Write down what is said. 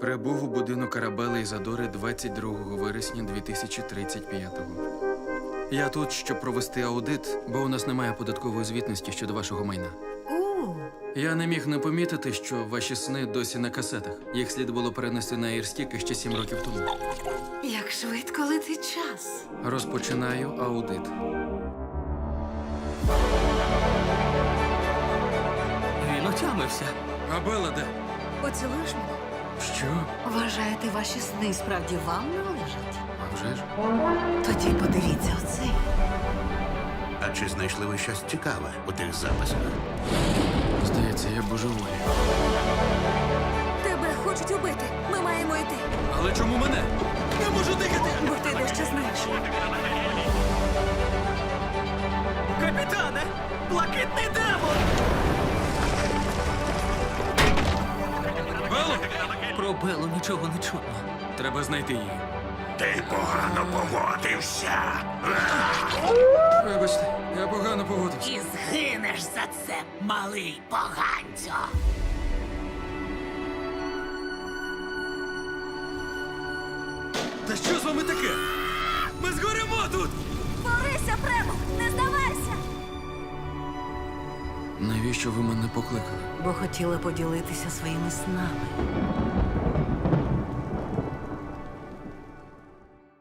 Прибув у будинок Арабели Ізадори 22 вересня 2035-го. Я тут, щоб провести аудит, бо у нас немає податкової звітності щодо вашого майна. У, Я не міг не помітити, що ваші сни досі на касетах. Їх слід було перенести на Airstick ще сім років тому. як швидко летить час. Розпочинаю аудит. Він отямився. Абела де? Поцілуєш мене? Що? Вважаєте, ваші сни справді вам належать? А вже ж? Тоді подивіться оцей. А чи знайшли ви щось цікаве у тих записах? Здається, я божеволі. Тебе хочуть убити. Ми маємо йти. Але чому мене? Не можу дихати! Бо ти дещо знаєш. Про Белу нічого не чутно. Треба знайти її. Ти погано поводився. Вибачте, я погано поводився. І згинеш за це, малий поганцю! Та що з вами таке? Навіщо ви мене покликали? Бо хотіла поділитися своїми снами.